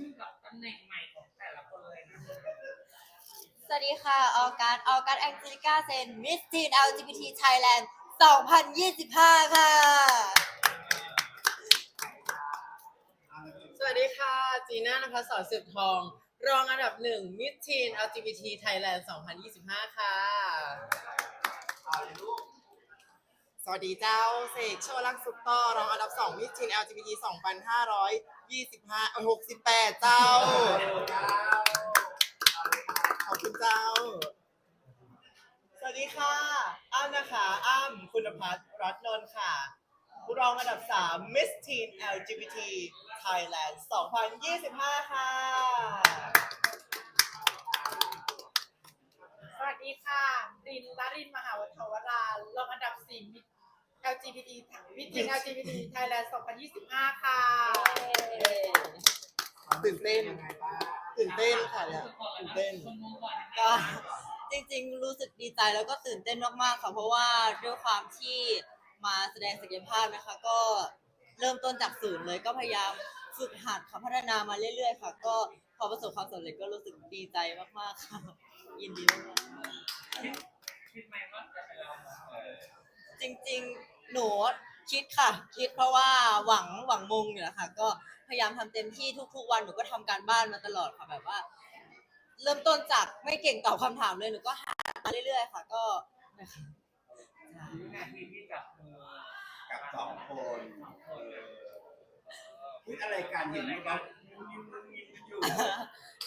ชื่อกับตำแหน่งใหม่ของแต่ละคนเลยนะสวัสดีค่ะ ออกัสออกัสแองเจลิก้าเซนมิสทีน LGBT Thailand 2025 ค่ะ สวัสดีค่ะ จีน่านะคะสอนสืบทอง รองอันดับหนึ่งมิสทีน LGBT Thailand 2025 ค่ะ สวัสดีเจ้า เสกโชลักษ์สุขต่อรองอันดับสองมิสทีน LGBT 2525เอ้ย68เจ้า ขอบคุณเจ้า สวัสดีค่ะอ้ำนะคะ อ้ำคุณพัฒน์รัตนนท์ค่ะรองอันดับ 3 Miss Teen LGBT Thailand 2025 ค่ะ สวัสดีค่ะรินลรินมหาวัฒวราลงอันดับ4มิ LGBT มิทิน LGBT Thailand 2025 ค่ะ ตื่นเต้น ตื่นเต้นค่ะเนี่ยตื่นเต้นคนมองก่อนก็จริงๆ รู้สึกดีใจแล้วก็ตื่นเต้นมากๆ ค่ะ เพราะว่าด้วยความที่มาแสดงศักยภาพนะคะ ก็เริ่มต้นจากศูนย์เลยก็พยายามฝึกหัดค่ะพัฒนามาเรื่อยๆ ค่ะ ก็พอประสบความสำเร็จก็รู้สึกดีใจมากๆ ค่ะ ยินดีมากๆคิดคิดไหมว่าจะเป็นเราเออจริงๆ หนูคิดค่ะ คิดเพราะว่าหวังหวังมงอยู่แล้วค่ะก็พยายามทำเต็มที่ทุกๆวันหนูก็ทำการบ้านมาตลอดค่ะแบบว่า เริ่มต้นจากไม่เก่งตอบคำถามเลยหนูก็หามาเรื่อยๆ ค่ะ ก็นะคะวินาทีที่จับมือกับสองคนเออพูดอะไรกันเห็นไหมครับยิ้มยิ้มยิ้มกันอยู่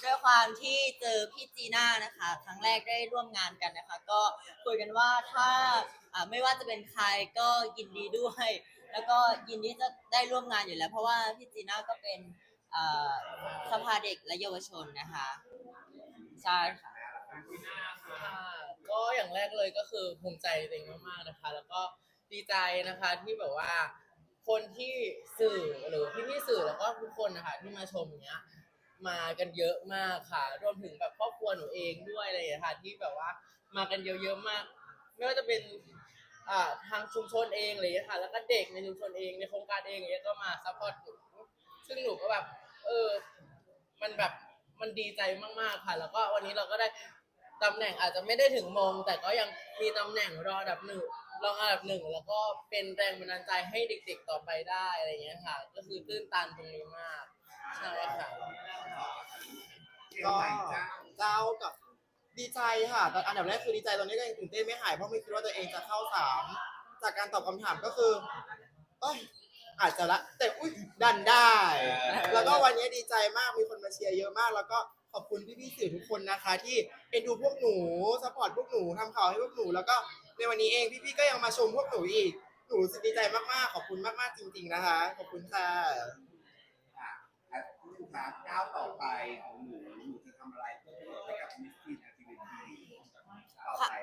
ด้วยความที่เจอพี่จีน่านะคะ ครั้งแรกได้ร่วมงานกันนะคะ ก็คุยกันว่าถ้าอ่าไม่ว่าจะเป็นใครก็ยินดีด้วย แล้วก็ยินดีจะได้ร่วมงานอยู่แล้ว เพราะว่าพี่จีน่าก็เป็นอ่าสภาเด็กและเยาวชนนะคะใช่ค่ะ ค่ะก็อย่างแรกเลยก็คือภูมิใจตัวเองมากๆนะคะ แล้วก็ดีใจนะคะที่แบบว่า คนที่สื่อหรือพี่พี่ๆสื่อแล้วก็ทุกคนนะคะที่มาชมเนี้ย มากันเยอะมากค่ะ รวมถึงแบบครอบครัวหนูเองด้วยอะไรอย่างเงี้ยค่ะที่แบบว่ามากันเยอะๆมาก ไม่ว่าจะเป็นอ่าทางชุมชนเองอะไรอย่างเงี้ยค่ะ แล้วก็เด็กในชุมชนเองในโครงการเองอย่างเงี้ยก็มาซัพพอร์ตหนูซึ่งหนูก็แบบเออมันแบบมันดีใจมากๆค่ะ แล้วก็วันนี้เราก็ได้ตำแหน่งอาจจะไม่ได้ถึงมง แต่ก็ยังมีตำแหน่งรองอันดับหนึ่งรองอันดับหนึ่งแล้วก็เป็นแรงบันดาลใจให้เด็กๆต่อไปได้อะไรอย่างเงี้ยค่ะ ก็คือตื้นตันตรงนี้มาก ช่ค่ะก็เจ้ากับดีใจค่ะตอนอันดับแรกคือดีใจตอนนี้ก็ยังตื่นเต้นไม่หายเพราะไม่คิดว่าตัวเองจะเข้าสามจากการตอบคำถามก็คือเอ้ยอาจจะละแต่อุ้ยดันได้ แล้วก็วันนี้ดีใจมากมีคนมาเชียร์เยอะมาก แล้วก็ขอบคุณพี่ๆสื่อทุกคนนะคะ ที่เอ็นดูพวกหนูสปอร์ตพวกหนูทำข่าวให้พวกหนู แล้วก็ในวันนี้เองพี่ๆก็ยังมาชมพวกหนูอีกหนูรู้สึกดีใจมากๆขอบคุณมากๆจริง ๆนะคะ ขอบคุณค่ะ คุณลูกค้าก้าวต่อไปของหนูหนูจะทำอะไรเพื่อประโยชน์ให้กับมิสทีนแอคทิวิตี้ต่อไป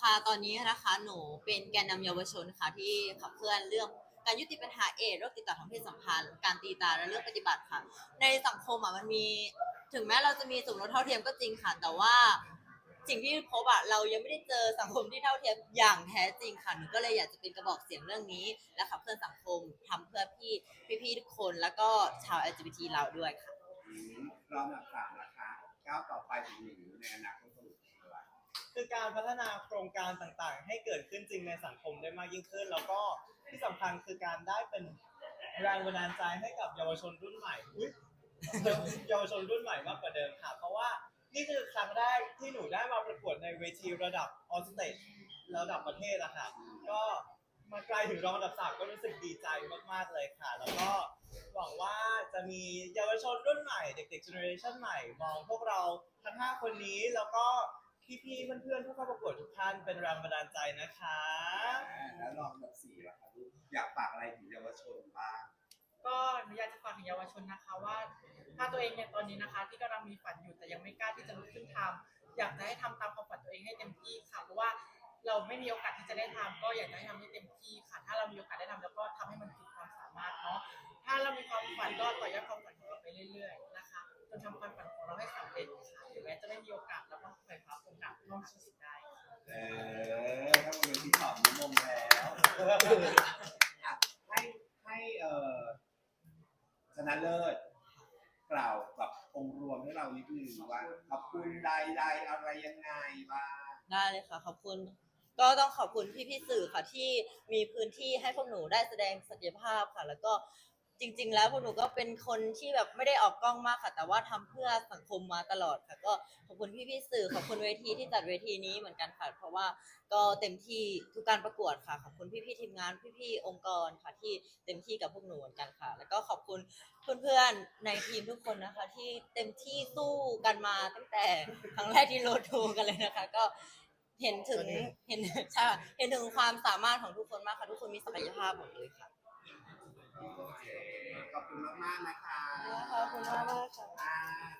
ค่ะตอนนี้นะคะหนูเป็นแกนนำเยาวชนค่ะที่ขับเคลื่อนเรื่องการยุติปัญหาเอดโรคติดต่อทางเพศสัมพันธ์ การตีตาและเรื่องปฏิบัติค่ะ ในสังคมอะมันมี ถึงแม้เราจะมีสมรสเท่าเทียมก็จริงค่ะ แต่ว่า สิ่งที่พบอะเรายังไม่ได้เจอสังคมที่เท่าเทียมอย่างแท้จริงค่ะหนูก็เลยอยากจะเป็นกระบอกเสียงเรื่องนี้ และขับเคลื่อนสังคมทำเพื่อพี่พี่ๆทุกคนแล้วก็ชาว LGBT เราด้วยค่ะ อืมรอบอันดับสามนะคะก้าวต่อไปของหนูในอนาคตของหนูคืออะไรคือการพัฒนาโครงการต่างๆ ให้เกิดขึ้นจริงในสังคมได้มากยิ่งขึ้น แล้วก็ที่สำคัญคือการได้เป็นแรงบันดาลใจให้กับเยาวชนรุ่นใหม่อุ๊ยเยาวชนรุ่นใหม่มากกว่าเดิมค่ะเพราะ นี่คือครั้งแรกที่หนูได้มาประกวดในเวทีระดับออสเตจระดับประเทศอะค่ะก็มาไกลถึงรองอันดับสามก็รู้สึกดีใจมากๆเลยค่ะ แล้วก็หวังว่าจะมีเยาวชนรุ่นใหม่ เด็กๆเจเนอเรชันใหม่ มองพวกเราทั้ง 5 คนนี้แล้วก็พี่ๆเพื่อนๆผู้เข้าประกวดทุกท่านเป็นแรงบันดาลใจนะคะ แล้วรอบอันดับสี่ล่ะคะลูกอยากฝากอะไรถึงเยาวชนบ้าง ก็หนูอยากจะฝากถึงเยาวชนนะคะว่าถ้าตัวเองในตอนนี้นะคะ ที่กำลังมีฝันอยู่แต่ยังไม่กล้าที่จะลุกขึ้นทำอยากจะให้ทำตามความฝันตัวเองให้เต็มที่ค่ะเพราะว่าเราไม่มีโอกาสที่จะได้ทำก็อยากจะให้ทำให้เต็มที่ค่ะ ถ้าเรามีโอกาสได้ทำแล้วก็ทำให้มันสุดความสามารถเนาะถ้าเรามีความฝันก็ต่อยอดความฝันของเราไปเรื่อย ๆ นะคะจนทำความฝันของเราให้สำเร็จค่ะถึงแม้จะไม่มีโอกาสเราก็ไขว่คว้าโอกาสเข้าหาสิ่งได้ เออถ้าวันนี้ที่ตอบนิ้วมงแล้วอะให้ให้เอ่อช นะเลิศกล่าวแบบองค์รวมให้เรานิดนึงว่าขอบคุณใดๆอะไรยังไงบ้าง ได้เลยค่ะขอบคุณ ก็ต้องขอบคุณพี่ๆสื่อค่ะที่มีพื้นที่ให้พวกหนูได้แสดงศักยภาพค่ะ แล้วก็ จริง ๆ แล้วพวกหนูก็เป็นคนที่แบบไม่ได้ออกกล้องมากค่ะ แต่ว่าทำเพื่อสังคมมาตลอดค่ะ ก็ขอบคุณพี่ๆสื่อขอบคุณเวทีที่จัดเวทีนี้เหมือนกันค่ะเพราะว่าก็เต็มที่ทุกการประกวดค่ะ ขอบคุณพี่ๆทีมงานพี่ๆองค์กรค่ะที่เต็มที่กับพวกหนูเหมือนกันค่ะ แล้วก็ขอบคุณเพื่อนๆในทีมทุกคนนะคะ ที่เต็มที่สู้กันมาตั้งแต่ครั้งแรกที่โรดทูกันเลยนะคะ ก็เห็นถึงเห็นใช่ค่ะเห็นถึงความสามารถของทุกคนมากค่ะทุกคนมีศักยภาพหมดเลยค่ะโอเค ขอบคุณมากๆนะคะขอบคุณมากๆค่ะ อ่า